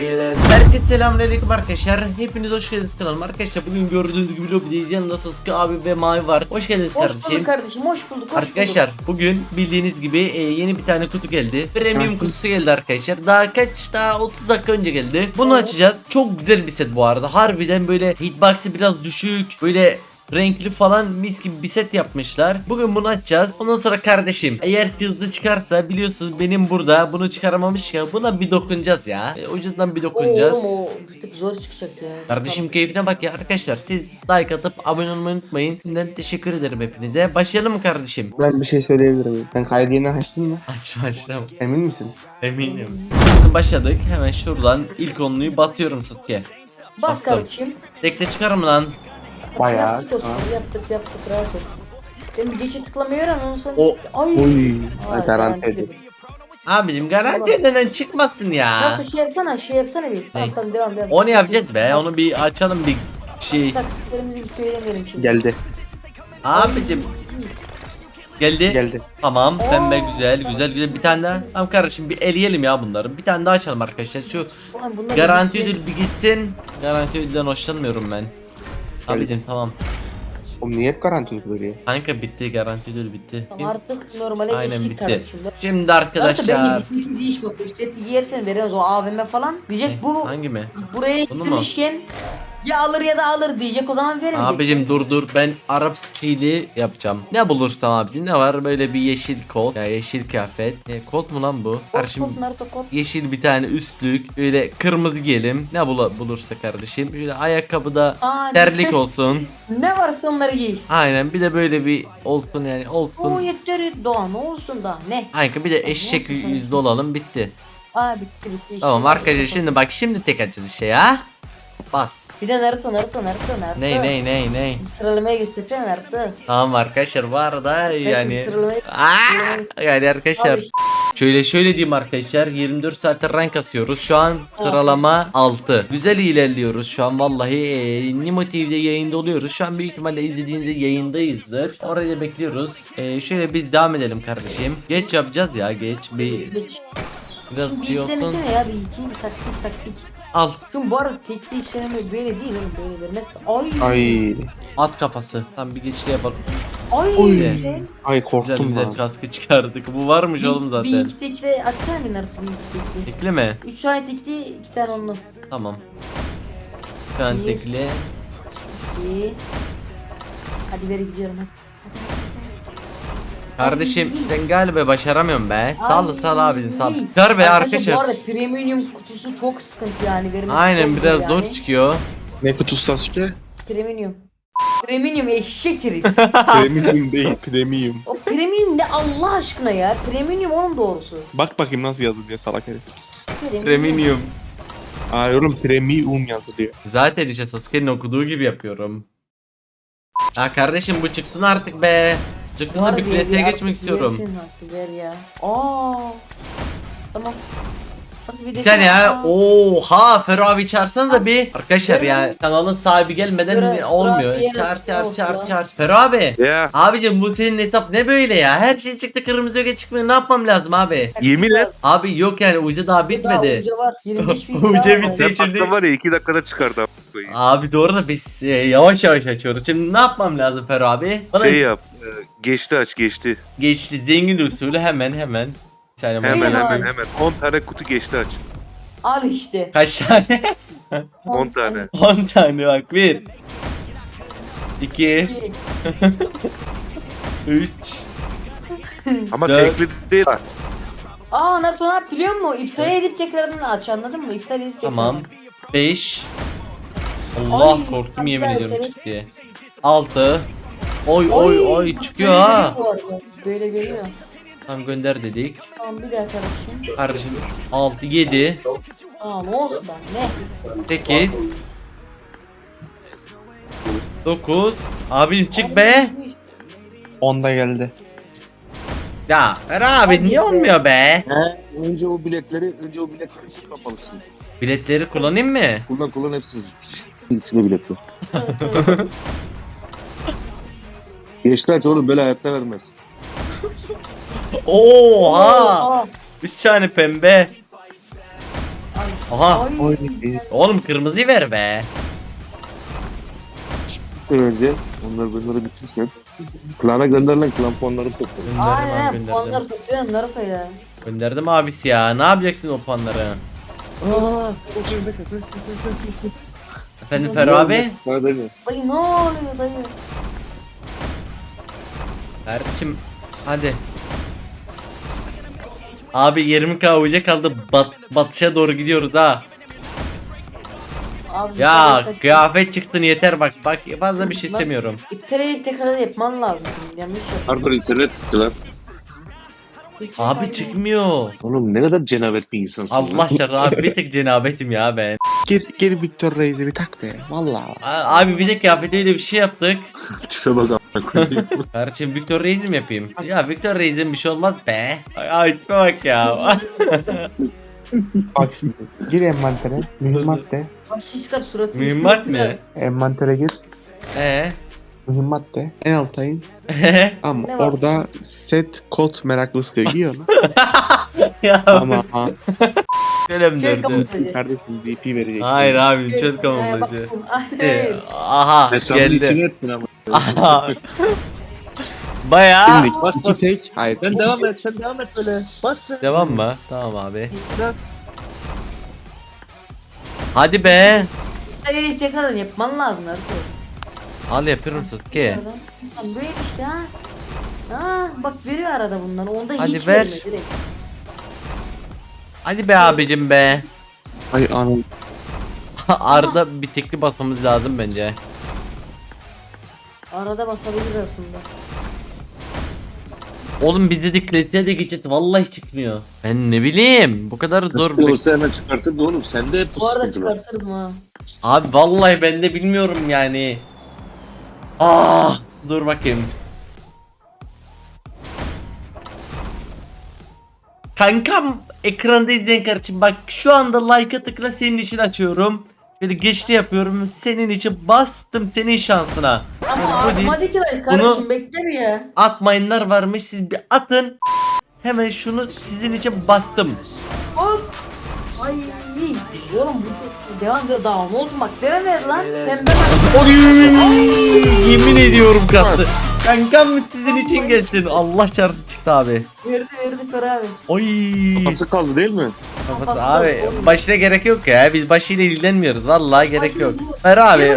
let's Herkese selamünaleyküm arkadaşlar. Hepiniz hoş geldiniz kanalıma arkadaşlar. Bugün gördüğünüz gibi lobideyiz. Yanında Sasuke abi ve Mavi var. Hoş geldiniz Hoş kardeşim. bulduk kardeşim, hoş bulduk, hoş Arkadaşlar bugün bildiğiniz gibi e, yeni bir tane kutu geldi. Premium kutusu geldi arkadaşlar. Daha kaç daha 30 dakika önce geldi. Bunu Evet. açacağız. Çok güzel bir set bu arada. Harbiden böyle hitbox'ı biraz düşük. Böyle renkli falan mis gibi bir set yapmışlar. Bugün bunu açacağız. Ondan sonra kardeşim eğer hızlı çıkarsa biliyorsunuz benim burada bunu çıkaramamışken buna bir dokunacağız ya. E, ucundan bir dokunacağız. Oğlum o bir tık zor çıkacak ya. Kardeşim keyfine bak ya arkadaşlar siz like atıp abone olmayı unutmayın. Şimdiden teşekkür ederim hepinize. Başlayalım mı kardeşim? Ben bir şey söyleyebilir miyim? Sen kaydı yeniden açtın mı? Aç başlam. Emin misin? Eminim. Şimdi başladık. Hemen şuradan ilk onluyu batıyorum Sasuke. Bas bastım. kardeşim. Tekte çıkar mı lan? Bayağı. Yaptık olsun, yaptık yaptık rahat ol. Ben bir geçe tıklamayı öğren ondan sonra. O- Ay. Oy. Aa, Garanti ediyorum. Abicim garanti ödenen çıkmasın ya. Kanka şey yapsana şey yapsana bir. Tamam tamam devam devam. Onu yapacağız be. Onu bir açalım bir şey. Taktiklerimizi bir söylemeyelim şimdi. Geldi. Abicim geldi. Geldi. Tamam pembe güzel güzel güzel bir tane daha. Tamam kardeşim bir eleyelim ya bunları. Bir tane daha açalım arkadaşlar. Şu Ulan bunlar Garanti benim- ödül bir gitsin. Garanti ödülden hoşlanmıyorum ben. Abicim tamam. Oğlum niye hep garanti uyguluyor? Kanka bitti garanti ödül bitti. Tamam, Artık normale Aynen geçtik bitti. kardeşim. Şimdi Arkadaşlar. arkadaşlar. Ben de değiş bakıyor. Seti giyersen veririz o AVM falan. Diyecek Eh, bu Hangi mi? buraya Bunu mu? gitmişken ya alır ya da alır diyecek o zaman vermeyecek. Abicim dur dur ben Arap stili yapacağım. Ne bulursam abi ne var böyle bir yeşil kot. Ya yeşil kıyafet. E, kot mu lan bu? Kot, Kardeşim kot, Naruto kot. yeşil bir tane üstlük. Böyle kırmızı giyelim. Ne bula, bulursa kardeşim. Şöyle ayakkabıda Aa, terlik olsun. Ne varsa onları giy. Aynen bir de böyle bir olsun yani olsun. yeter doğa ne olsun da ne? Aynen bir de eşek yüzlü olalım bitti. Aa bitti bitti. Tamam arkadaşlar şimdi bak şimdi tek açacağız işte ya. Bas. Bir de Naruto Naruto Naruto Naruto. Ney ney ney ney. Bir sıralamaya göstersene Naruto. Tamam arkadaşlar bu arada yani. sıralamayı- Aa, yani arkadaşlar şöyle şöyle diyeyim arkadaşlar 24 saattir rank asıyoruz. Şu an sıralama 6. Güzel ilerliyoruz şu an vallahi e, Nimo TV'de yayında oluyoruz. Şu an büyük ihtimalle izlediğinizde yayındayızdır. Oraya bekliyoruz. E, şöyle biz devam edelim kardeşim. Geç yapacağız ya geç bir Geç. Biraz Şimdi şey hiç olsun. denesene ya bir iki bir taktik taktik. Al Şimdi bu arada tekli işlemi böyle değil oğlum böyle vermez. Ay. Ay. at kafası. Tam bir geçti yapalım. Ay. Oy. güzel. Ay Güzel korktum güzel lan. kaskı çıkardık. Bu varmış Bir, oğlum bir zaten. iki tekli açsana bir Naruto bir iki tekli. Tekli mi? Üç tane tekli iki tane onlu. Tamam. Bir tane İyi. tekli. İyi. Hadi ver gidiyorum hadi. Kardeşim sen galiba başaramıyorsun be. Sal sal abicim sal. Çıkar be Bu arkadaşlar. arada premium kutusu çok sıkıntı yani. Vermesi Aynen biraz zor zor yani. çıkıyor. Ne kutusu Sasuke? Premium. Premium eşek herif. Premium değil premium. o premium ne Allah aşkına ya? Premium onun doğrusu. Bak bakayım nasıl yazılıyor salak herif. Premium. Ay oğlum premium yazılıyor. Zaten işte Sasuke'nin okuduğu gibi yapıyorum. Ha kardeşim bu çıksın artık be. Çıksın da bir Harbi kritiğe ya, geçmek istiyorum. ver ya. Aa. Tamam. Hadi bir saniye ya. Oha Ferro abi çağırsanıza bir. Arkadaşlar ya kanalın sahibi gelmeden Ferro- olmuyor. Çağır yere- çağır Yok çağır ya. çağır. Ferro abi. Ya Abicim bu senin hesap ne böyle ya? Her şey çıktı kırmızı öge çıkmıyor. Ne yapmam lazım abi? yemin et. Abi yok yani ucu daha Daha bitmedi. uca var. 25 bin Uca daha var. bitse- sen Seçildi. pasta var ya 2 dakikada çıkardı koyayım. Abi doğru da biz e, yavaş yavaş açıyoruz. Şimdi ne yapmam lazım Ferro abi? Bana Şey yap. Geçti aç geçti. geçti zengin usulü hemen hemen. Bir Hemen Hemen. hemen hemen. 10 tane kutu geçti aç. Al işte. Kaç tane? 10 tane. 10 tane bak. 1 2 İki. 3 Ama Dört. tekli değil. ha. Aa ne yap biliyor musun? İptal edip tekrardan aç anladın mı? İptal edip tekrardan. Tamam. 5 Allah Ay, korktum yemin güzel, ediyorum çık diye. 6 Oy oy oy çıkıyor ha. Bu arada. Böyle veriyor. Tam gönder dedik. Tamam bir daha kardeşim. Kardeşim 6 7 Aa ne olsun lan ne? 8 9 Abim çık be. Onda geldi. Ya Fer abi niye olmuyor be? He, önce o biletleri, önce o biletleri kapalısın. Biletleri kullanayım mı? Kullan kullan hepsini. İçine bilet yok. Geçti aç oğlum böyle hayatta vermez. Oha! 3 tane pembe. Aha. Ay. Oy. Oğlum kırmızıyı ver be. önce onları bunları bitirsin. Klana gönderilen klan puanları toplayın. Gönderdim abi Aynen gönderdim. puanları topluyor onları söyle. Gönderdim abisi ya. Ne yapacaksın o puanları? Aa, Efendim Ferro abi? Dayı ne oluyor dayı? Kardeşim hadi. Abi 20k uca kaldı. Bat, batışa doğru gidiyoruz ha. Abi, Ya iptal kıyafet çıksın yeter bak. Bak fazla bir şey istemiyorum. İptal edip tekrar yapman lazım. Yanlış yap. Pardon internet gitti lan. Abi çıkmıyor. Oğlum ne kadar cenabet bir insansın. Allah aşkına abi bir tek cenabetim ya ben. Gir, gir Victor Reis'e bir tak be. Valla. A- Abi bir de kıyafetiyle bir şey yaptık. Tipe bak. Kardeşim Victor Reis'i mi yapayım? Ya Victor Reis'in bir şey olmaz be. Ay tipe bak ya. Bak şimdi. Gir envantere. Mühimmat de. Bak şiş kar suratı. Mühimmat ne? Envantere gir. Eee? Mühimmat de. En alta in. Ama Ne var? orada set kod meraklısı diyor. Giy onu. ya Ama ha. şöyle mi kapatacak. Kardeşim DP vereceksin. Hayır abi çöl Ee, kamuflajı. bak, Ee. Aha Hesabını geldi. içine ettin ama. Baya. Şimdi iki tek. Hayır. Sen iki devam tek- et sen devam et böyle. Bas sen. Devam mı? Tamam abi. Biraz. Hadi be. İptal edip tekrar yapman lazım artık. Al yapıyorum Sasuke. Lan Böyle işte ha. Ha bak veriyor arada bunları. Onda Hadi hiç ver. vermiyor direkt. Hadi be abicim be. Ay anam. Arada bir tekli basmamız lazım bence. Arada basabilir aslında. Oğlum biz dedik klasiğe de geçeceğiz. Vallahi çıkmıyor. Ben ne bileyim. Bu kadar zor Zor bir... olsa hemen çıkartırdı oğlum. Sende hep bu Bu arada sıkıntı var. ha. Abi vallahi ben de bilmiyorum yani. Ah, dur bakayım. Kankam ekranda izleyen kardeşim bak şu anda like'a tıkla senin için açıyorum. Böyle geçti yapıyorum senin için bastım senin şansına. Ama Bu değil. atmadı ki lan kardeşim bekle bir ya. Atmayınlar varmış siz bir atın. Hemen şunu sizin için bastım. Hop. Ay. Oğlum bu devam ediyor daha ne olsun bak devam et lan. Sen ben Oy, yemin ediyorum kastı. Kankam sizin için gelsin. Allah çarpsın çıktı abi. verdi verdi Fer abi. Oy. Kafası kaldı değil mi? Kafası Kafası abi da başına gerek yok ya. Biz başıyla ilgilenmiyoruz. Vallahi gerek yok. Ver abi.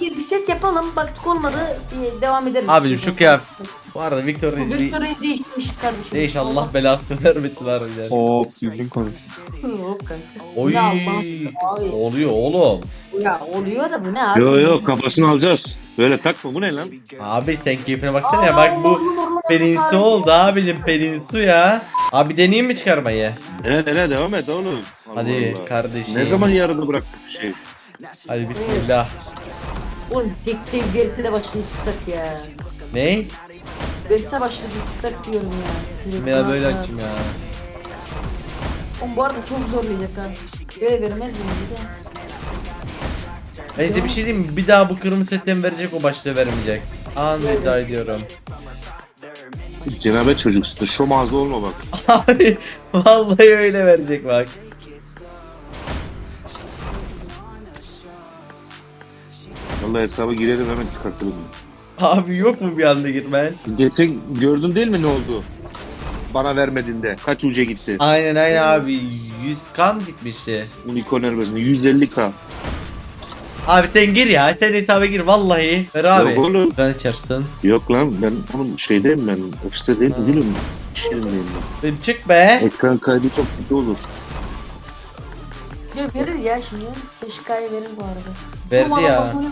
Bir, bir set yapalım baktık olmadı bir devam ederiz. Abicim şu kıyafet. Bu arada Victor Bu Reis Victor Reis değişmiş kardeşim. Değiş Allah belasını vermesin harbiden. Hop düzgün konuş. Hop kanka. Oy. Ya. Oluyor oğlum. Ya oluyor da bu ne abi? Yo yo kafasını alacağız. Böyle takma bu ne lan? Abi sen keyfine baksana ya bak bu Pelinsu oldu abicim Pelinsu ya. Abi deneyeyim mi çıkarmayı? Ne ne devam et oğlum. Allah Hadi Allah. kardeşim. Ne zaman yarıda bıraktık bir şey? Hadi bismillah. Oğlum tek tek gerisi de başlayıp çıksak ya. Ne? Gerisi başlayıp çıksak diyorum ya. Ya böyle açayım ya. Oğlum bu arada çok zorlayacak ha. Böyle vermez mi bir de? Neyse bir şey diyeyim mi? Bir daha bu kırmızı setten verecek o başta vermeyecek. An iddia ediyorum. Cenabet çocuksun. Şu mağaza olma bak. Abi vallahi öyle verecek bak. Vallahi hesaba girelim hemen çıkartalım. Abi yok mu bir anda girmen? Geçen gördün değil mi ne oldu? Bana vermediğinde kaç uca gitti? Aynen aynen abi 100 kam gitmişti. Unicorn elbasını 150k. Abi sen gir ya sen hesaba gir vallahi. Ver abi. Yok oğlum. Ben açarsın. Yok lan ben oğlum şeydeyim ben ofiste değilim gülüm. İşlemdeyim ben. Ben çık be. Ekran kaydı çok kötü olur. Ya verir ya şimdi. 5K'ya verir bu arada. Verdi ya. bak bunu-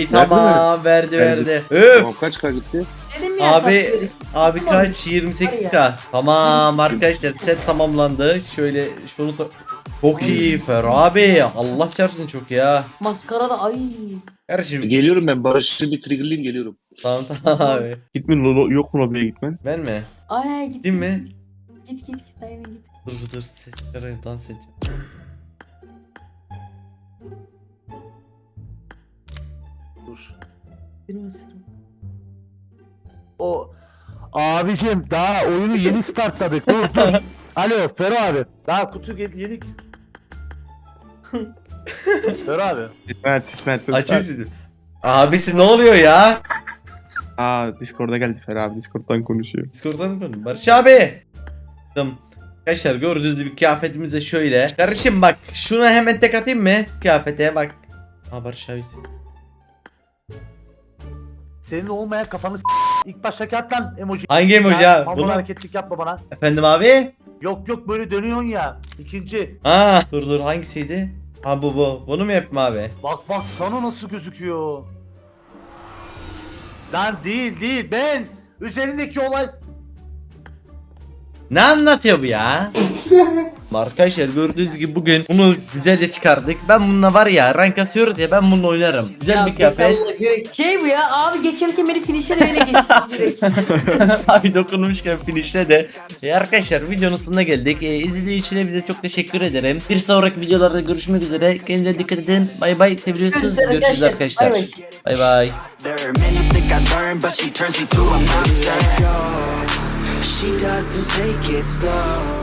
Ay. Tamam verdi Verdi. verdi. Öf. Tamam kaç k gitti? Dedim ya Abi tas verir. abi kaç 28k. Tamam arkadaşlar set tamamlandı. Şöyle şunu da çok iyi Fer abi. Allah çarpsın çok ya. Maskara da ay. Kardeşim Geliyorum ben Barış'ı bir triggerlayayım geliyorum. tamam tamam abi. Gitmen lo- yok mu lobiye gitmen? Ben mi? Ay git. Gideyim mi? Git git git aynen git. Dur dur ses çıkarayım dans edeceğim. Dur. Bir mısırım. O abicim daha oyunu yeni startladık. Dur dur. Alo Fero abi. Daha kutu gel yedik. Ver abi. İsmet İsmet. Açayım sizi. Abisi ne oluyor ya? Aa Discord'a geldi Fer abi Discord'dan konuşuyor. Discord'dan mı? Barış abi. Tamam. Arkadaşlar gördüğünüz gibi kıyafetimiz de şöyle. Kardeşim bak şuna hemen tek atayım mı? Kıyafete bak. Ha Barış abisi. Senin olmayan kafanı s- İlk baştaki at lan emoji. Hangi emoji Ya? Hormon Bunu... hareketlik yapma bana. Efendim abi? Yok yok böyle dönüyorsun ya. İkinci. Ha dur dur hangisiydi? Ha bu bu. Bunu mu yapayım abi? Bak bak sana nasıl gözüküyor. Lan değil değil ben. Üzerindeki olay. Ne anlatıyor bu ya? Arkadaşlar gördüğünüz gibi bugün bunu güzelce çıkardık. Ben bununla var ya rank asıyoruz ya ben bununla oynarım. Güzel Ya bir kıyafet. Şey bu ya abi geçerken beni finish'e öyle geçti direkt. Abi dokunmuşken finişte de. E arkadaşlar videonun sonuna geldik. E, izlediğiniz için hepinize çok teşekkür ederim. Bir sonraki videolarda görüşmek üzere. Kendinize dikkat edin. Bay bay. Seviyorsunuz. Görüşürüz Görüşürüz arkadaşlar. arkadaşlar. Bay bay. Bay bay. there. Many think I learned, but she turns me to a monster. She doesn't take it slow.